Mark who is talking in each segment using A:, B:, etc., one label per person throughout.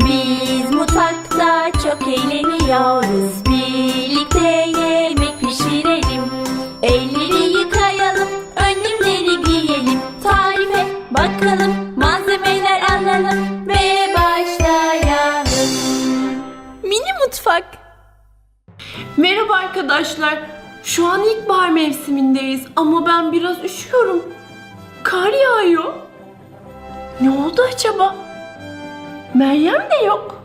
A: Biz mutfakta çok eğleniyoruz. Birlikte yemek pişirelim. Elleri yıkayalım, önlemleri giyelim. Tarife bakalım, malzemeler alalım ve başlayalım. Mini mutfak.
B: Merhaba arkadaşlar. Şu an ilkbahar mevsimindeyiz ama ben biraz üşüyorum. Kar yağıyor. Ne oldu acaba? Meryem de yok.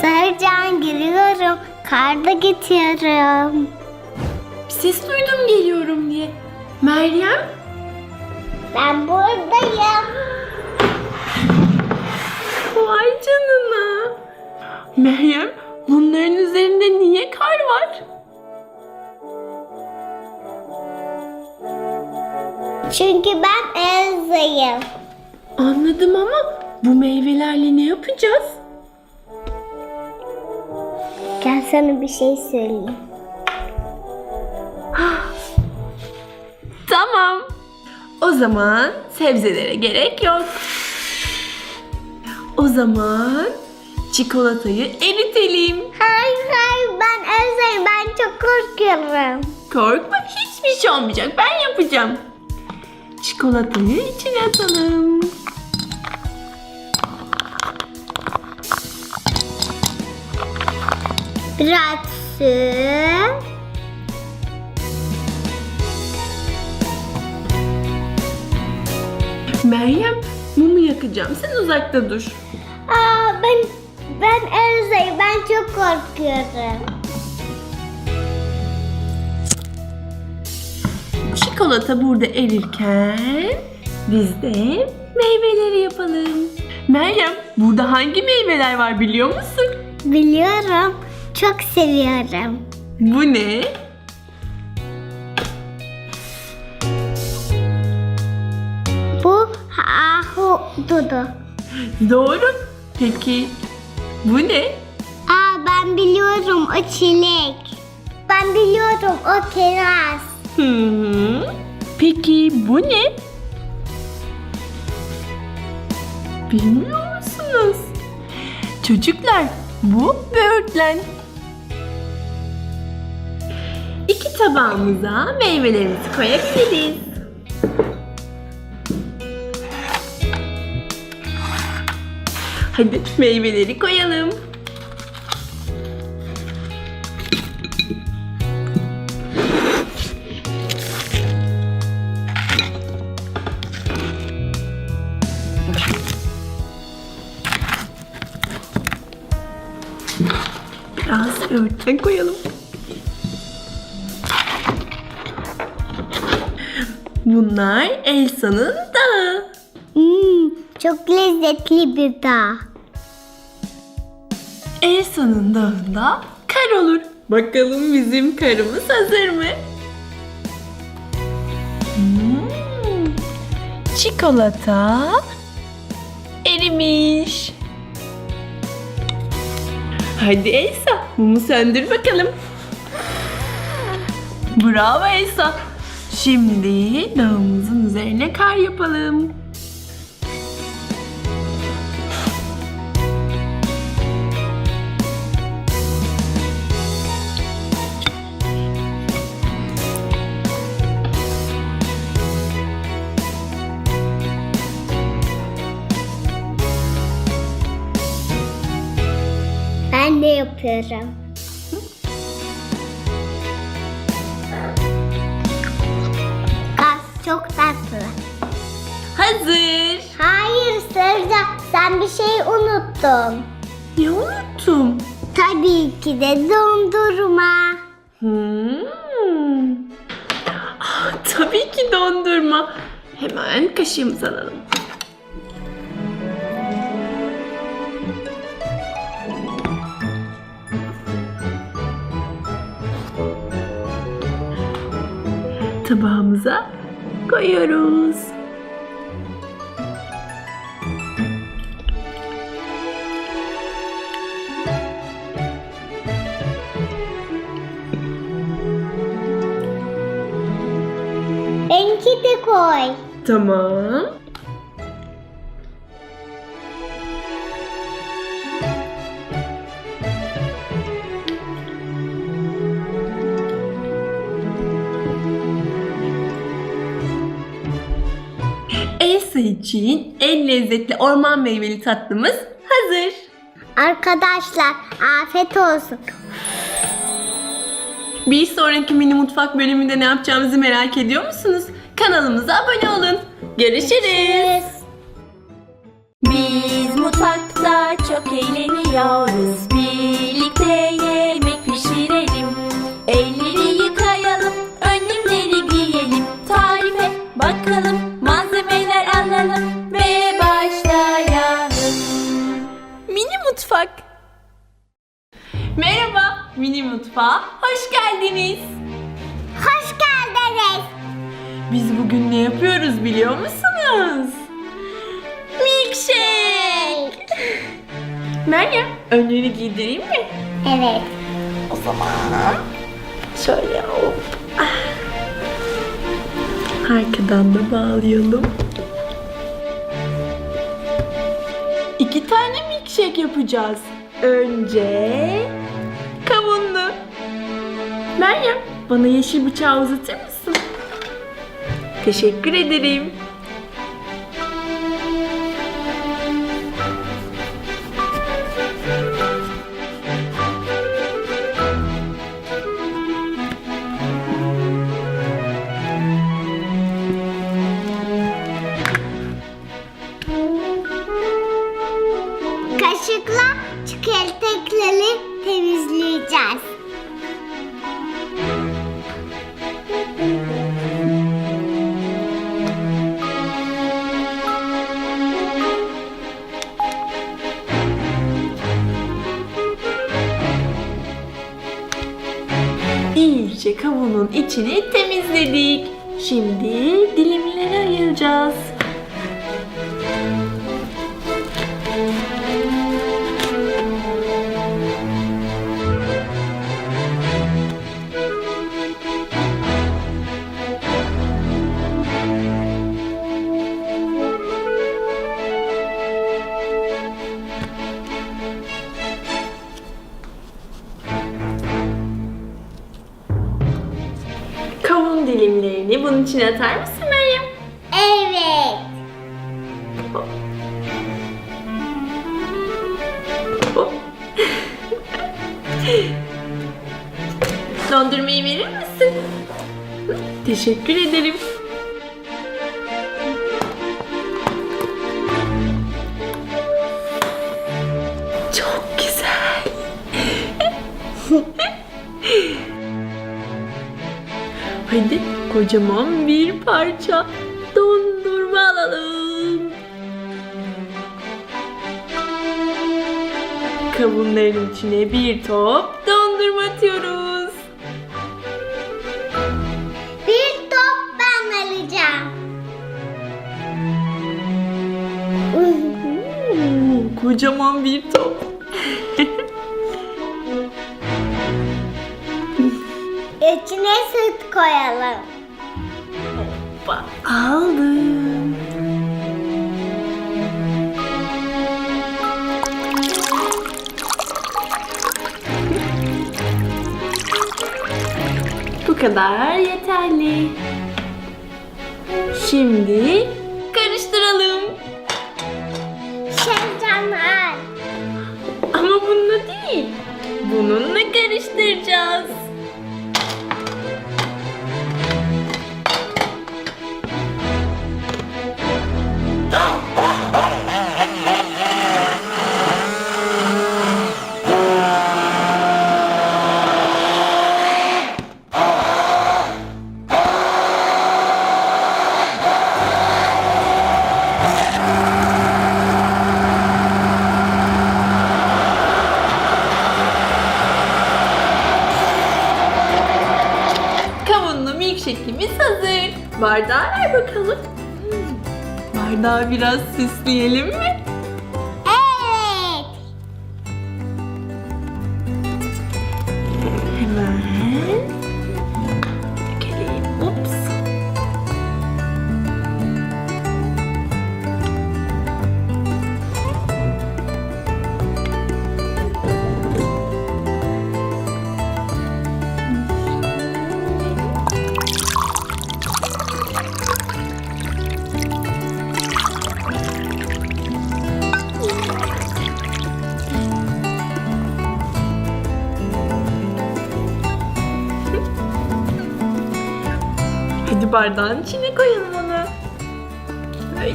C: Sercan giriyorum. Kar da getiriyorum.
B: Ses duydum geliyorum diye. Meryem?
C: Ben buradayım.
B: Vay canına. Meryem bunların üzerinde niye kar var?
C: Çünkü ben Elsa'yım.
B: Anladım ama bu meyvelerle ne yapacağız?
C: Gel sana bir şey söyleyeyim.
B: Tamam. O zaman sebzelere gerek yok. O zaman çikolatayı eritelim.
C: Hayır hayır ben Elsa'yım. Ben çok korkuyorum.
B: Korkma hiçbir şey olmayacak. Ben yapacağım. Çikolatayı içine atalım.
C: Biraz su.
B: Meryem mumu yakacağım. Sen uzakta dur.
C: Aa, ben ben Elsa'yım. Ben çok korkuyorum.
B: Çikolata burada erirken biz de meyveleri yapalım. Meryem burada hangi meyveler var biliyor musun?
C: Biliyorum. Çok seviyorum.
B: Bu ne?
C: Bu ahududu.
B: Doğru. Peki bu ne?
C: Aa ben biliyorum o çilek. Ben biliyorum o kiraz.
B: Peki bu ne? Bilmiyor musunuz? Çocuklar bu böğürtlen. İki tabağımıza meyvelerimizi koyabiliriz. Hadi meyveleri koyalım. Biraz böğürtlen koyalım. Bunlar Elsa'nın dağı.
C: Hmm, çok lezzetli bir dağ.
B: Elsa'nın dağında kar olur. Bakalım bizim karımız hazır mı? Hmm, Çikolata erimiş. Hadi Elsa, mumu söndür bakalım. Bravo Elsa. Şimdi dağımızın üzerine kar yapalım.
C: Yapıyorum. Gaz çok tatlı.
B: Hazır.
C: Hayır Sercan sen bir şey unuttun.
B: Ne unuttum?
C: Tabii ki de dondurma.
B: Hmm. Ah, tabii ki dondurma. Hemen kaşığımızı alalım. Tabağımıza koyuyoruz.
C: Benimki de koy.
B: Tamam. İçin en lezzetli orman meyveli tatlımız hazır.
C: Arkadaşlar afiyet olsun.
B: Bir sonraki mini mutfak bölümünde ne yapacağımızı merak ediyor musunuz? Kanalımıza abone olun. Görüşürüz.
A: Biz mutfakta çok eğleniyoruz.
B: Mutfağa hoş geldiniz.
C: Hoş geldiniz.
B: Biz bugün ne yapıyoruz biliyor musunuz? Milkshake. Meryem önleri giydireyim mi?
C: Evet.
B: O zaman şöyle hop. Arkadan da bağlayalım. İki tane milkshake yapacağız. Önce kavunlu. Meryem bana yeşil bıçağı uzatır mısın? Teşekkür ederim.
C: Kaşıkla çikolatayı temizleyeceğiz.
B: İyice kavunun içini temizledik. Şimdi dilimlere ayıracağız. Kavun dilimlerini bunun içine atar mısın Meryem?
C: Evet.
B: Hop. Dondurmayı verir misin? Teşekkür ederim. Çok güzel. kocaman bir parça dondurma alalım. Kavunların içine bir top dondurma atıyoruz.
C: Bir top ben alacağım.
B: Oo, kocaman bir top.
C: İçine süt koyalım.
B: Bak, Aldım. Bu kadar yeterli. Şimdi Bardağı biraz süsleyelim? Sonra bardağın içine koyalım onu. Ay.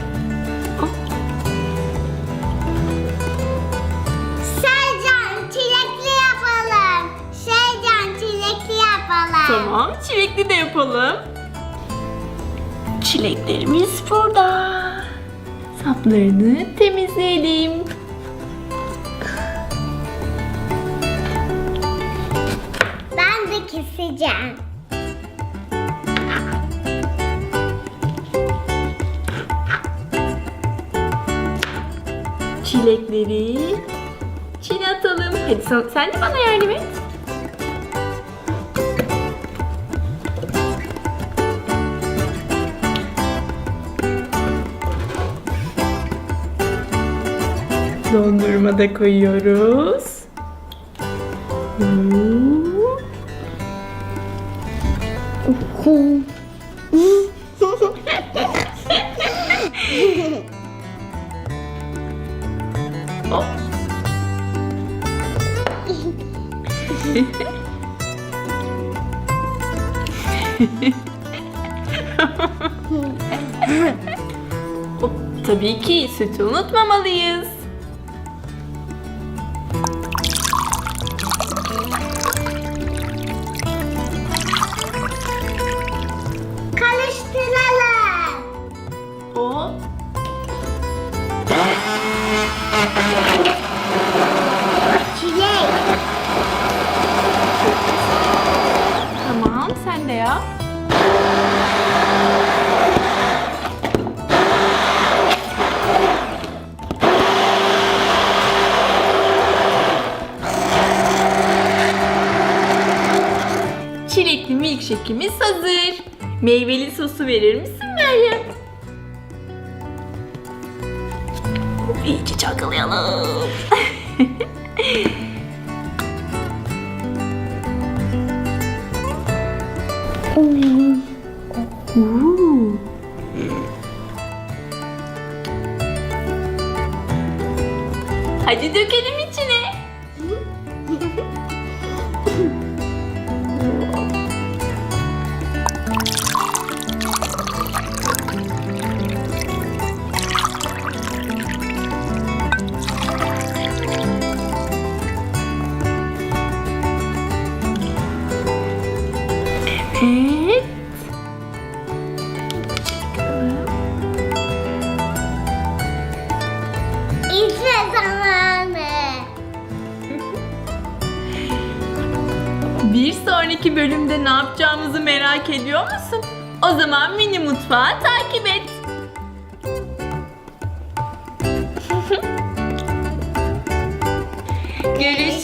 C: Yapalım. Çilekli yapalım.
B: Tamam, çilekli de yapalım. Çileklerimiz burada. Saplarını temizleyelim.
C: Ben de keseceğim.
B: Çilekleri çile atalım. Hadi sen, sen de bana yardım et. Dondurma da koyuyoruz. Hmm. Hop. Tabii ki sütü unutmamalıyız. Sen de yap. Çilekli milkshake'imiz hazır. Meyveli sosu verir misin Meryem? İyice çalkalayalım. Hadi dökelim sonraki bölümde ne yapacağımızı merak ediyor musun? O zaman mini mutfağı takip et. Görüşürüz.